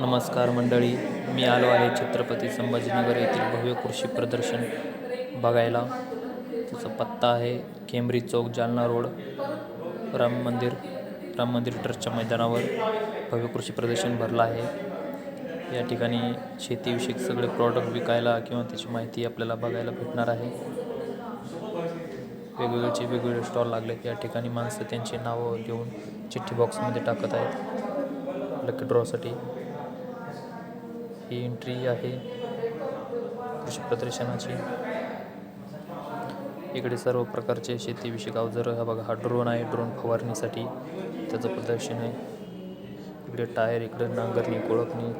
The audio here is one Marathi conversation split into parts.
नमस्कार मंडळी मी आलो आहे छत्रपती संभाजीनगर येथील भव्य कृषी प्रदर्शन बघायला. त्याचा पत्ता आहे केंब्री चौक जालना रोड राम मंदिर राम मंदिर ट्रस्टच्या मैदानावर. भव्य कृषी प्रदर्शन भरलं आहे. या ठिकाणी शेतीविषयक सगळे प्रॉडक्ट विकायला किंवा त्याची माहिती आपल्याला बघायला भेटणार आहे. वेगवेगळेचे वेगवेगळे स्टॉल लागले या ठिकाणी माणसं त्यांची नावं लिहून चिठ्ठी बॉक्समध्ये टाकत आहेत. लकी ड्रॉसाठी ही एंट्री आहे. कृषी प्रदर्शनाची. इकडे सर्व प्रकारचे शेतीविषयक अवजारं हा बघा हा ड्रोन आहे. ड्रोन फवारणीसाठी त्याचं प्रदर्शन आहे. इकडे टायर इकडे नांगरणी कोळपणी.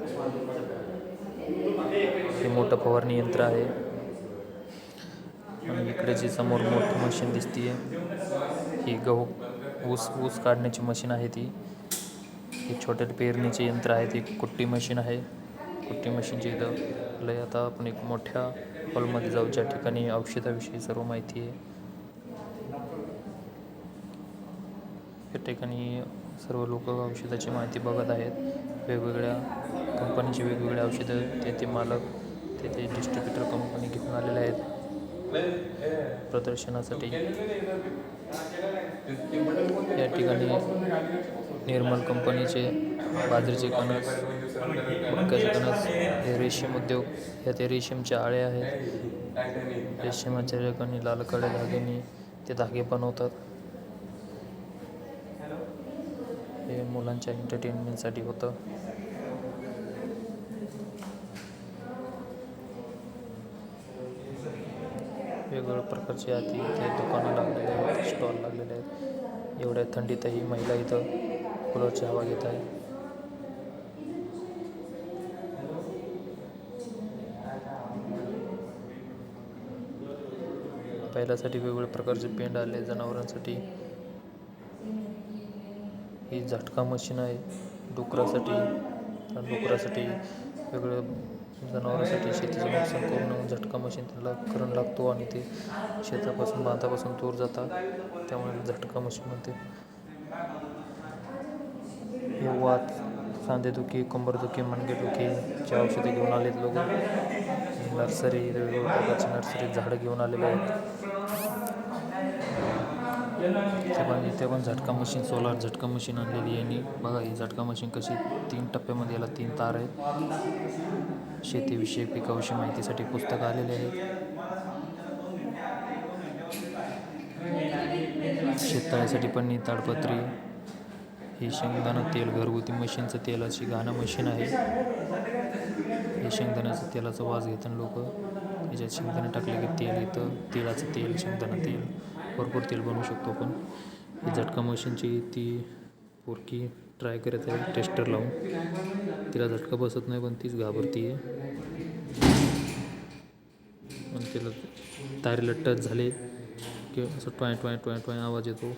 हे मोठं फवारणी यंत्र आहे. आणि इकडे जी समोर मोठी मशीन दिसतीये ही गहू ऊस ऊस काढण्याची मशीन आहे ती. हे छोट्या पेरणीचे यंत्र आहे. ती कुट्टी मशीन आहे. कुट्टी मशीनची इथं लय आता आपण एक मोठ्या हॉलमध्ये जाऊ ज्या ठिकाणी औषधाविषयी सर्व माहिती आहे. या ठिकाणी सर्व लोक औषधाची माहिती बघत आहेत. वेगवेगळ्या कंपनीची वेगवेगळ्या औषधं तेथे मालक तेथे डिस्ट्रीब्युटर कंपनी घेऊन आलेले आहेत. प्रदर्शनासाठी. या ठिकाणी निर्मल कंपनीचे बाजरीचे कणस कणस हे रेशीम उद्योग ह्या ते रेशीमच्या आळ्या आहेत. रेशीमाच्या लाल कडे धाग्याने ते धागे बनवतात. हे मुलांच्या एंटरटेनमेंटसाठी होतं. वेगवेगळ्या प्रकारचे आधी इथे दुकानं लागलेले आहेत स्टॉल लागलेले आहेत. एवढ्या थंडीतही महिला इथं कूलरची हवा घेत आहे पहिल्यासाठी वेगवेगळ्या प्रकारचे पेंड आले जनावरांसाठी. ही झटका मशीन आहे डुकरासाठी. डुकरासाठी वेगळं जनावरांसाठी शेतीचं नुकसान करून झटका मशीन त्यांना करण लागतो आणि ते शेतापासून बांधापासून दूर जातात. त्यामुळे झटका मशीन म्हणते. हे वात सांधेदुखी कंबरदुखी मणकेदुखीची औषधे घेऊन आलेत लोक नर्सरी वेगवेगळ्या प्रकारची नर्सरी झाडं घेऊन आलेले आहेत. ते पण इथे पण झटका मशीन सोलार झटका मशीन आणलेली आहे आणि बघा ही झटका मशीन कशी तीन टप्प्यामध्ये याला तीन तार आहेत. शेतीविषयी पिकाविषयी माहितीसाठी पुस्तकं आलेले आहेत. शेततळ्यासाठी पण ही ताडपत्री ही शेंगदाणा तेल घरगुती मशीनचं तेलाची घाणं मशीन आहे. हे शेंगदाण्याचं तेलाचा वास घेताना लोक त्याच्यात शेंगदाणे टाकले की तेल येतं. तिळाचं तेल शेंगदाणा तेल. भरपूर तेल बनवू शकतो आपण. ही झटका मशीनची ती पोरकी ट्राय करत आहे टेस्टर लावून. तिला झटका बसत नाही पण तीच घाबरती आहे पण तिला तारीला टच झाले की असं टॉय टॉय टॉय टॉय आवाज येतो.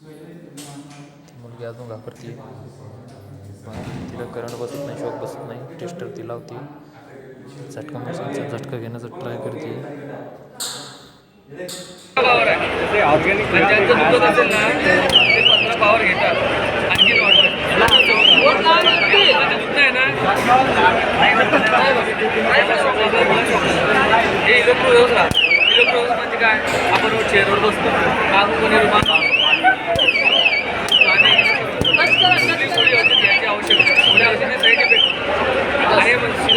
ती मुलगी अजून घाबरते तिला करंट बसत नाही शॉक बसत नाही. टेस्टर ती लावते. झटका मशीनचा झटका घेण्याचा ट्राय करते. दुखत असेल ना ते पंधरा पावर घेतात आणखी आहे ना हे इलेक्ट्रोव्हेव्स राहत इलेक्ट्रोव्हेव्स म्हणजे काय? आपण चेअरवर बसतो. काम कोणी रुमाल आणि दुसरी गोळी औषध घ्यायची आवश्यक आहे. गोळ्या औषधाने साईड इफेक्ट आहे म्हणजे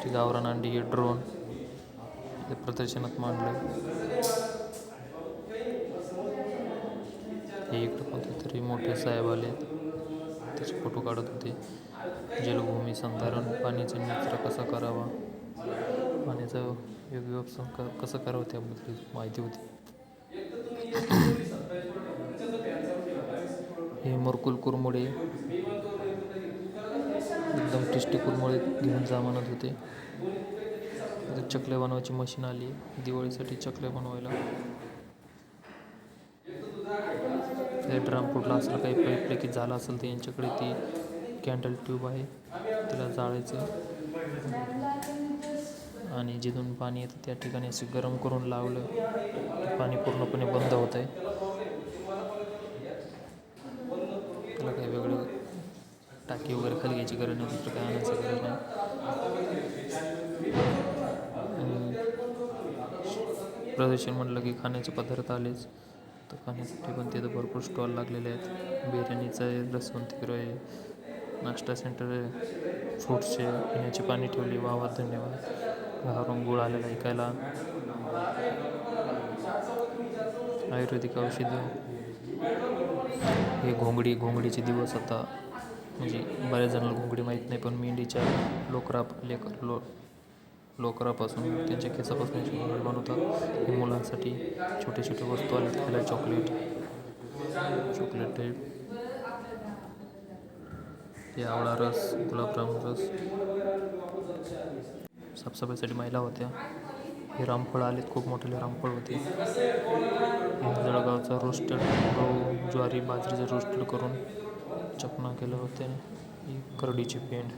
ती गावरान अंडी हे ड्रोन हे प्रदर्शनात मांडलं हे इकडे कोणते तरी मोठे साहेब आले त्याचे फोटो काढत होते जलभूमी संधारण पाण्याचा निचरा कसा करावा पाण्याचं योग्य क कसं करावं त्याबद्दल माहिती होती हे मरकुल कुरमुळे एकदम टेस्टी कुरमुळे घेऊन जा म्हणत होते आता चकल्या बनवायची मशीन आली. दिवाळीसाठी चकल्या बनवायला. ते ड्रम फुटला असेल काही पाईप लिकेज झाला असेल तर यांच्याकडे ती कॅन्डल ट्यूब आहे. तिला जाळायचं. आणि जिथून पाणी येतं त्या ठिकाणी असं गरम करून लावलं. पाणी पूर्णपणे बंद होत आहे. त्याला काही वेगळं टाकी वगैरे खाली घ्यायची गरज नाही दुसरं काय आणायचं गरज नाही. प्रदर्शन म्हटलं की खाण्याचे पदार्थ आलेच. तर खाण्यासाठी पण तिथं भरपूर स्टॉल लागलेले आहेत. बिर्याणीचं आहे तिकडं आहे नाश्ता सेंटर आहे फ्रूट्सचे पिण्याची पाणी ठेवली वावा धन्यवाद. घावरून गुळ आलेला ऐकायला. आयुर्वेदिक औषधं. हे घोंगडी घोंगडीचे दिवस आता. म्हणजे बऱ्याच जणांना घोंगडी माहीत नाही पण मेंढीच्या लोकरा लेकर लो लोकरापासून त्यांच्या केसापासून निर्माण घोंगडी बनवतात हे मुलांसाठी छोटे छोटे वस्तू आल्या खायला चॉकलेट चॉकलेट टाईप हे आवळा रस गुलाबजाम रस. साफसफाईसाठी महिला होत्या. हे रामफळ आलेत. खूप मोठे रामफळ होते. जळगावचा रोस्टेड ज्वारी बाजरीचं रोस्टेड करून चपना केलं होते. ही करडीची पेंड.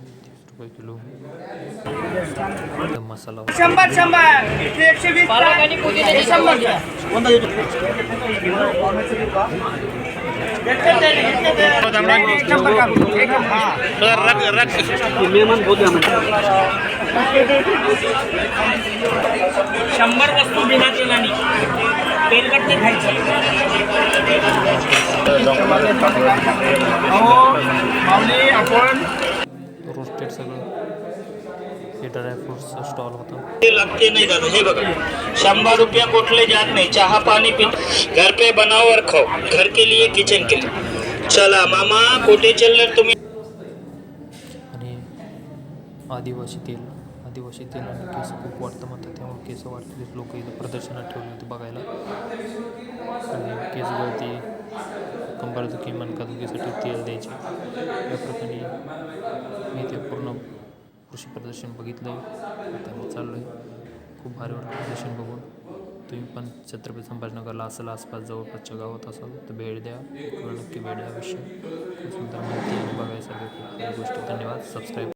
तीस रुपये किलो इथं मसाला होता. शंभर शंभर इथे एकशे वीस पालक आणि पुदिन्याचे शंभर घ्या शंभर का? एक हा. शंभर वस्तू बिना तेलानी तेलकट नाही खायचं हो माऊली आपण रोस्टेड सगळं. हे ड्रायफ्रूट्सचा स्टॉल होता. ते लगते नहीं दादा हे बघा. शंभर रुपया कोटले जात नहीं. चाह पानी पी. घर पे बनाओ और खाओ. घर के लिए किचन के लिए. चला मामा कोठे चलले तुम्ही? आणि आदिवासी तेल. आदिवासी तेल केस खूप वाटतं म्हणतात. त्यामुळे केस वाटलेले लोक इथं प्रदर्शनात ठेवले होते बघायला. आणि केस गळती कंबरदुखी मनकादुखीसाठी तेल द्यायचे. या प्रकारे मी ते पूर्ण कृषी प्रदर्शन बघितलं आहे आता मी चाललो आहे खूप भारी वाटतं प्रदर्शन बघून. तुम्ही पण छत्रपती संभाजीनगरला असेल आसपास जवळपासच्या गावात असाल तर भेट द्या. नक्की भेट द्या अवश्य. खूप सुंदर माहिती आणि बघायसारख्या गोष्टी. धन्यवाद. सबस्क्राईब